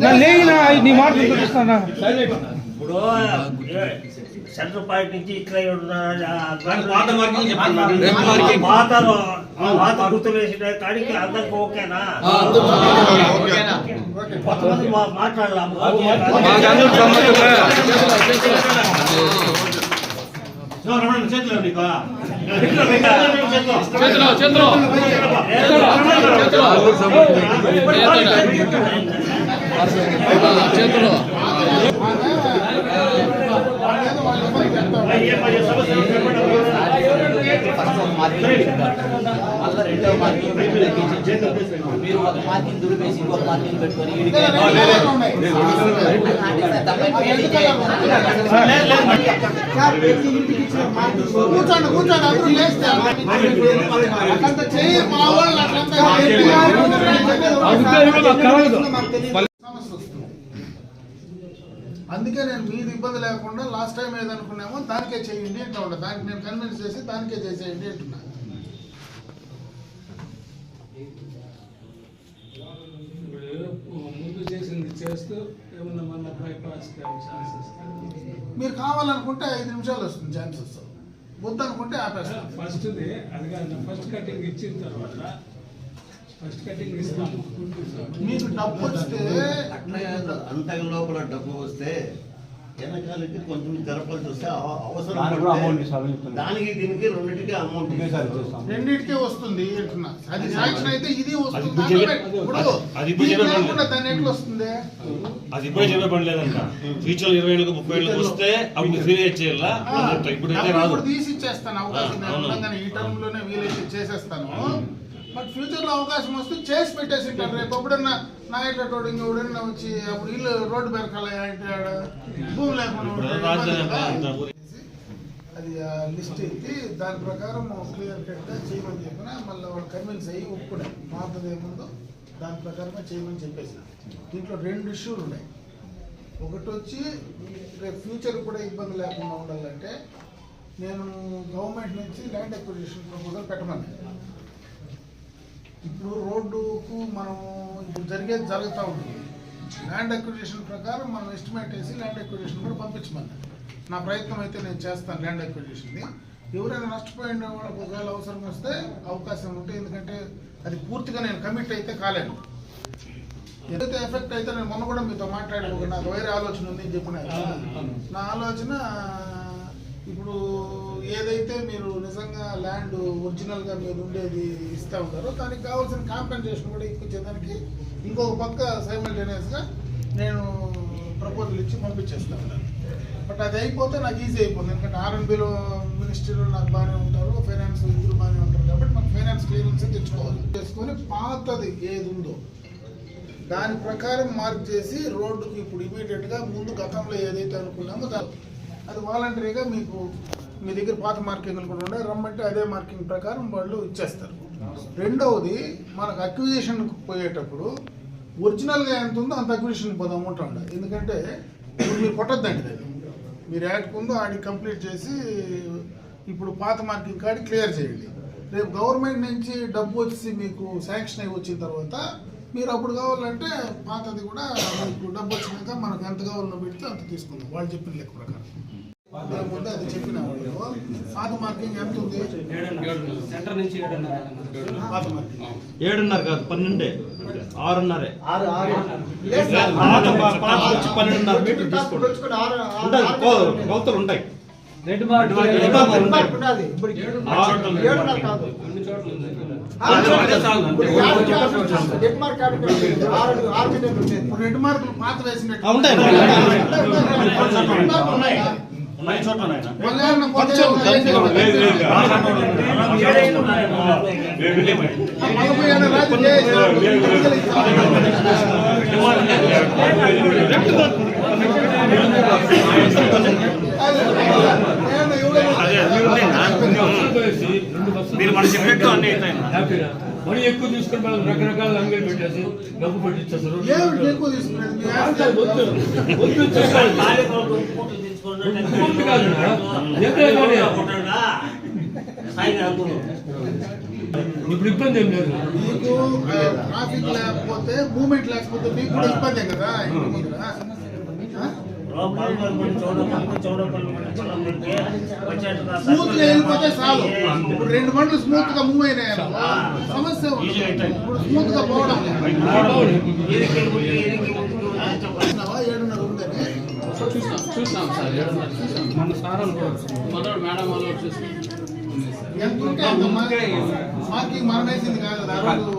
నా లేయినా నీ మాట చూపిస్తానా ఇప్పుడు సెంటర్ పాయింట్ నుంచి ఇట్లా కాడికి అందరికి ఓకేనా? కొంతమంది మాట్లాడలాము చేతిలో చేతిలో. చేతిలో. చేతిలో. మళ్ళీ రెండో మార్కింగ్ మీరు ఒక మార్కింగ్ దులిపేసి ఇంకొక మార్కింగ్ పెట్టుకొని ఈడికి కూర్చోండి కూర్చోండి అందరూ లేస్తే అట్లంతా చెయ్యి మా వాళ్ళు అట్లంతా సమస్య వస్తుంది. అందుకే నేను మీది ఇబ్బంది లేకుండా లాస్ట్ టైం ఏదనుకున్నామో దానికే చేయండి అంటా ఉండే దానికి నేను కన్విన్స్ చేసి దానికే చేసేయండి అంటున్నా. ముందు చేసింది చేస్తూ ఏమన్నా మన బైపాస్ ఛాన్సెస్ మీరు కావాలనుకుంటే ఐదు నిమిషాలు వస్తుంది ఛాన్సెస్ వద్దనుకుంటే ఆపేస్తాం. ఫస్ట్ది అదిగా ఫస్ట్ కటింగ్ ఇచ్చిన తర్వాత మీకు డబ్బు వస్తే అంతగా లోపల డబ్బు వస్తే వెనకాలకి కొంచెం జరపాల్సి వస్తే అవ- అవసరం దానికి. దానికి రెండింటికి అమౌంట్ రెండింటికే వస్తుంది అది శాంక్షన్ అయితే ఇది వస్తుంది. అది- ఎట్లా వస్తుంది? అది ఇప్పుడే చెప్పే పని లేదంట. ఫ్యూచర్ ఇరవై ఏళ్ళకి ముప్పై ఏళ్ళకి వస్తే అప్పుడు చేయాలా? రాదు. ఇప్పుడు తీసి ఇచ్చేస్తాను. అవకాశం ఈ టర్మ్లోనే వీలైతే చేసేస్తాను. బట్ ఫ్యూచర్లో అవకాశం వస్తే చేసి పెట్టేసి ఉంటారు రేపు ఎప్పుడన్నా నా ఇట్లటోడు ఇంకెవడన్నా వచ్చి అప్పుడు ఇల్లు రోడ్డు పెరకాల భూమి లేకుండా అది ఆ లిస్ట్ ఎత్తి దాని ప్రకారం క్లియర్ కట్గా చేయమని చెప్పిన మళ్ళీ వాళ్ళు కన్విన్స్ అయ్యి ఒప్పుకున్నారు మాతది ఏముందో దాని ప్రకారమే చేయమని చెప్పేసిన. దీంట్లో రెండు ఇష్యూలు ఉన్నాయి. ఒకటి వచ్చి రేపు ఫ్యూచర్ కూడా ఇబ్బంది లేకుండా ఉండాలంటే నేను గవర్నమెంట్ నుంచి ల్యాండ్ అక్విజిషన్ ప్రపోజల్ పెట్టమని ఇప్పుడు రోడ్డుకు మనం ఇప్పుడు జరిగేది జరుగుతూ ఉంటుంది ల్యాండ్ అక్విజిషన్ ప్రకారం మనం ఎస్టిమేట్ వేసి ల్యాండ్ అక్విజిషన్ కూడా పంపించమని. నా ప్రయత్నం అయితే నేను చేస్తాను ల్యాండ్ అక్విజిషన్ని ఎవరైనా నష్టపోయిన వాళ్ళకి ఒకవేళ అవసరం వస్తే అవకాశం ఉంటే ఎందుకంటే అది పూర్తిగా నేను కమిట్ అయితే కాలేను. ఏదైతే ఎఫెక్ట్ అయితే నేను మొన్న కూడా మీతో మాట్లాడాను. నాకు వేరే ఆలోచన ఉంది చెప్పిన. నా ఆలోచన ఇప్పుడు ఏదైతే మీరు నిజంగా ల్యాండ్ ఒరిజినల్గా మీరు ఉండేది ఇస్తా ఉంటారో దానికి కావాల్సిన కాంపెన్సేషన్ కూడా ఇప్పించేదానికి ఇంకొక పక్క సైమల్టేనియస్గా నేను ప్రపోజల్ ఇచ్చి పంపించేస్తాను బట్ అది అయిపోతే నాకు ఈజీ అయిపోతుంది. ఎందుకంటే ఆర్ఎన్బిలో మినిస్ట్రీలో నాకు బాగానే ఉంటారు ఫైనాన్స్ ఇద్దరు బాగానే ఉంటారు కాబట్టి మనకు ఫైనాన్స్ క్లియరెన్స్ తెచ్చుకోవాలి. చేసుకొని పాతది ఏది ఉందో దాని ప్రకారం మార్క్ చేసి రోడ్డుకి ఇప్పుడు ఇమీడియట్గా ముందు గతంలో ఏదైతే అనుకున్నామో దాని అది వాలంటరీగా మీకు మీ దగ్గర పాత మార్కింగ్లు కూడా ఉండే రమ్మంటే అదే మార్కింగ్ ప్రకారం వాళ్ళు ఇచ్చేస్తారు. రెండవది మనకు అక్విజిషన్కి పోయేటప్పుడు ఒరిజినల్గా ఎంత ఉందో అంత అక్విజిషన్ పోదు అమౌంట్ ఉండదు ఎందుకంటే ఇప్పుడు మీరు కొట్టద్దండి దాన్ని. మీరు యాడ్కి ఉందో ఆడికి కంప్లీట్ చేసి ఇప్పుడు పాత మార్కింగ్ కార్డు క్లియర్ చేయండి. రేపు గవర్నమెంట్ నుంచి డబ్బు వచ్చి మీకు శాంక్షన్ అయి వచ్చిన తర్వాత మీరు అప్పుడు కావాలంటే పాతది కూడా మీకు డబ్బు వచ్చినాక మనకు ఎంత కావాలో పెడితే అంత తీసుకుందాం. వాళ్ళు చెప్పిన లెక్క ప్రకారం. ముందు అది చెప్పిన వాళ్ళు పాత మార్కింగ్ ఎంత ఉంది సెంటర్ నుంచి పాత మార్కింగ్ ఏడున్నర కాదు. పన్నెండే ఆరున్నరే పన్నెండున్నర మీటర్ తీసుకోండి ఉంటాయి కో- కొలతలు ఉంటాయి. రెడ్ మార్క్ మార్కులు పాత వేసినట్టు ఉంటాయి. ఉన్నాయి. చోట్ల. మీరు మన చెప్పినట్టు అన్ని అవుతాయి మనీ ఎక్కువ తీసుకుని మనం రకరకాల అంగడి పెట్టేసి డబ్బు పెట్టించేస్తారు. ఇప్పుడు ఇబ్బంది ఏం లేదు. మీకు ట్రాఫిక్ లేకపోతే మూమెంట్ లేకపోతే మీకు కూడా ఇబ్బందే కదా స్మూత్గా వెళ్ళిపోతే చాలు. ఇప్పుడు రెండు బండ్లు స్మూత్గా మూవ్ అయినాయి సమస్య. ఇప్పుడు స్మూత్గా పోవడం? ఏడున్నర ఉందని చూసాం సార్ మన సార్ మొదటి మేడం వాళ్ళు చూసి ఎంత ఉంటే అంత మా- మార్కింగ్ మనం వేసింది కాదు కదా ఆ రోజు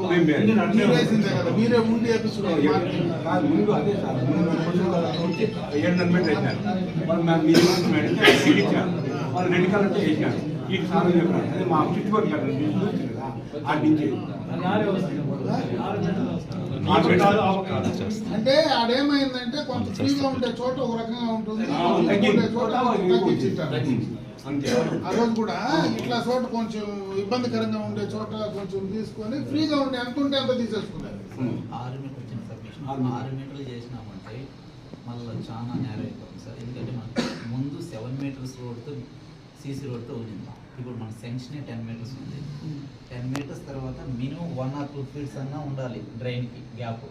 మీరు వేసిందే కదా మీరే ఉండి వేపించుకోవాలి మార్కింగ్ కాదు ముందు అదే సార్ ముందు కొంచెం వచ్చి ఏడున్నర మీటర్ వేసినారు వాళ్ళు మేము మీరు మీటర్ ఇచ్చారు వాళ్ళు రెండు కాలంటే వేసినారు ఈ సార్ చెప్పారు? అదే మా చుట్టుపక్కల కదా మీరు చూస్తారు కదా ఆ నుంచి ఆ పెట్టారు, అంటే ఆడేమైందంటే కొంత ఫ్రీగా ఉండే చోట ఒక రకంగా ఉంటుంది చోట తగ్గించింటారు ఆ రోజు కూడా ఇట్లా చోట కొంచెం ఇబ్బందికరంగా ఉండే చోట కొంచెం తీసుకొని ఫ్రీగా ఉండే ఎంత ఉంటే అంత తీసేసుకున్నారు. ఆరు మీటర్లు వచ్చిన సబ్మిషన్. ఆరు మీటర్లు. ఆరు మీటర్లు చేసినామంటే మళ్ళీ చాలా నేరం అయిపోతుంది సార్. ఎందుకంటే మనకు ముందు సెవెన్ మీటర్స్ రోడ్తో సీసీ రోడ్తో ఉంది ఇప్పుడు మన సెంక్షన్ టెన్ మీటర్స్ ఉంది. టెన్ మీటర్స్ తర్వాత minimum one or two feets అన్నా ఉండాలి డ్రైన్కి gap.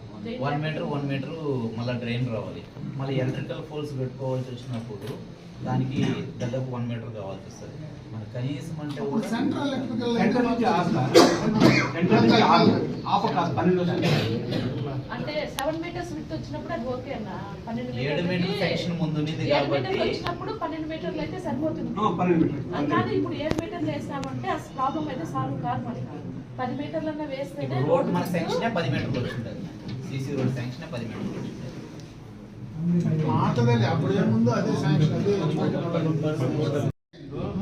One meter one meter మళ్ళీ డ్రైన్ రావాలి. మళ్ళీ ఎలక్ట్రికల్ పోల్స్ పెట్టుకోవాల్సి వచ్చినప్పుడు దానికి దాదాపు వన్ మీటర్ కావాల్సి వస్తుంది. మన కనీసం అంటే సెంట్రల్ ఎలక్ట్రికల్ సెంటర్ నుంచి ఆఫ్ పన్నెండు అంటే సెవెన్ మీటర్స్ విత్ వచ్చినప్పుడు అది ఓకే అన్న. పన్నెండు ఏడు మీటర్ సెక్షన్ ముందు కాబట్టి వచ్చినప్పుడు పన్నెండు మీటర్లు అయితే సరిపోతుంది. కానీ ఇప్పుడు ఏడు మీటర్లు వేసినామంటే అసలు ప్రాబ్లం అయితే సాల్వ్ కాదు మనకి పది మీటర్లన్నా వేస్తేనే ఇప్పుడు రోడ్ మన సెక్షనే పది మీటర్లు వచ్చింటుంది సీసీ రోడ్ సెక్షనే పది మీటర్లు వచ్చింటుంది మాటదే అప్పుడు ఏముందో అదే శాంక్షన్ అదే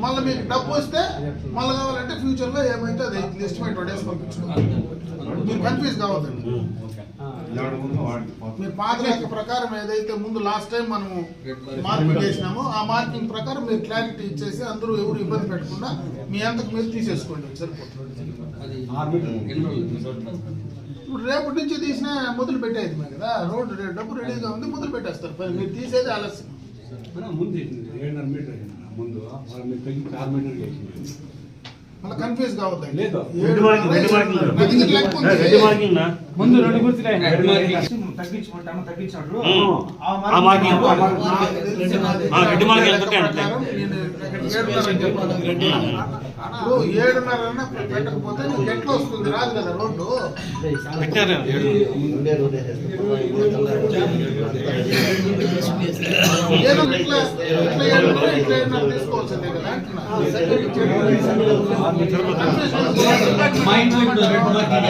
మళ్ళీ మీకు డబ్బు వస్తే మళ్ళీ కావాలంటే ఫ్యూచర్లో ఏమైతే అది ఎస్టిమేట్ పడేసి పంపించుకోవాలి మీరు కన్ఫ్యూజ్ కావద్దండి. మీరు పాత లెక్క ప్రకారం ఏదైతే ముందు లాస్ట్ టైం మనము మార్కింగ్ చేసినామో ఆ మార్కింగ్ ప్రకారం మీరు క్లారిటీ ఇచ్చేసి అందరూ ఎవరు ఇబ్బంది పెట్టకుండా మీ అంతకు మీరు తీసేసుకోండి సరిపోతుంది ఇప్పుడు రేపటి నుంచి తీసినా మొదలు పెట్టేది మేము కదా రోడ్డు డబ్బు రెడీగా ఉంది మొదలు పెట్టేస్తారు. పని మీరు తీసేది ఆలస్యం. మనం ముందు ఏడున్నర మీటర్ ముందు ఆరు మీటర్ వేసింది మళ్ళీ కన్ఫ్యూజ్ కావద్దండి ముందు రెండు గుర్తులే. తగ్గించుకుంటాము తగ్గించాడు. ఏడున్నర. ఇప్పుడు పెట్టకపోతే నీకు ఎట్లా వస్తుంది రాదు కదా రోడ్డు. ఉండే రోజు ఏదో ఇట్లా ఇట్లా ఏడున్నర ఇట్లా ఏడున్నర తీసుకోవాల్సిందే కదా అంటున్నా. మైండ్